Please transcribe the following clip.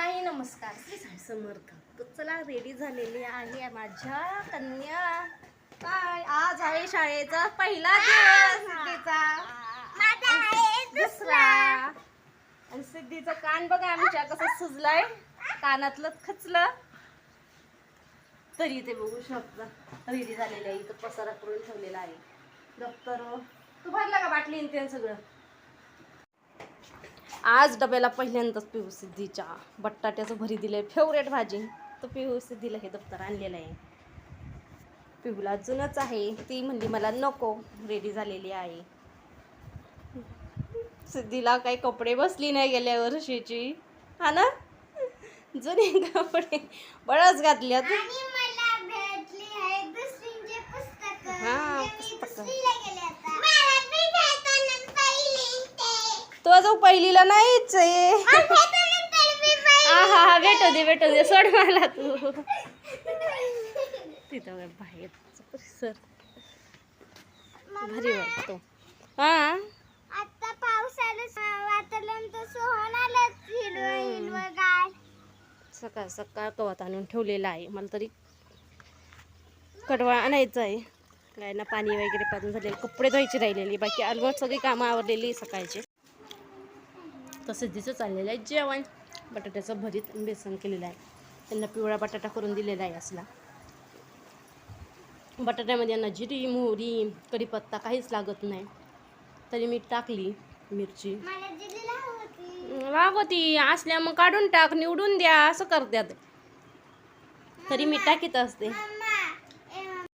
हाय नमस्कार. श्री साई समर्थ. तर चला रेडी झालेली आहे माझ्या कन्या. काय? आज आहे शाळेचा पहिला दिवस सिद्धीचा. दुसरा. आणि सिद्धीचं कान बघा आमच्या कसं सुजलंय. कानातलं खचलं. तरी ते बघू शकता. रेडी झालेलं आहे इथं पसारा करून ठेवलेला आहे. दप्तर तू भरला का बाटली ते सगळं? आज डब्याला पहिल्यांदाच पिहू सिद्धीच्या बटाट्याचं भरी दिलंय फेवरेट भाजी. तर पिहू सिद्धीला हे दप्तर आणलेलं आहे. पिहूला अजूनच आहे. ती म्हणली मला नको रेडी झालेली आहे. सिद्धीला काही कपडे बसली नाही गेल्या वर्षीची. हा ना? जुने कपडे बळच घातल्यात आणि मला भेटली आहे दुसरींचे पुस्तक हा, पुस्तकं. मला बी भेटलं पहिली ते. जो पहिलीला नाहीच आहे. हा हा हा भेटू दे भेटू दे सोड मला तू. तिथं बघ बाहेरचा परिसर भारी वाटतो. हा? आता वातावरण हिरवं गार सकाळ सकाळ कवात आणून ठेवलेला आहे. मला तरी कडवा आणायचं आहे. काय ना पाणी वगैरे पाजून झालेले कपडे धुवायची राहिलेली बाकी अलवट सगळी कामं आवरलेली सकाळची. तसं दिसं चाललेलं आहे जेवण. बटाट्याचं भरीत बेसन केलेलं आहे. त्यांना पिवळा बटाटा करून दिलेला आहे असला. बटाट्यामध्ये यांना जिरी मोहरी कढीपत्ता काहीच लागत नाही. तरी मी टाकली मिरची. होती असल्या मग काढून टाक निवडून द्या. असं करतात. तरी मी टाकीत असते.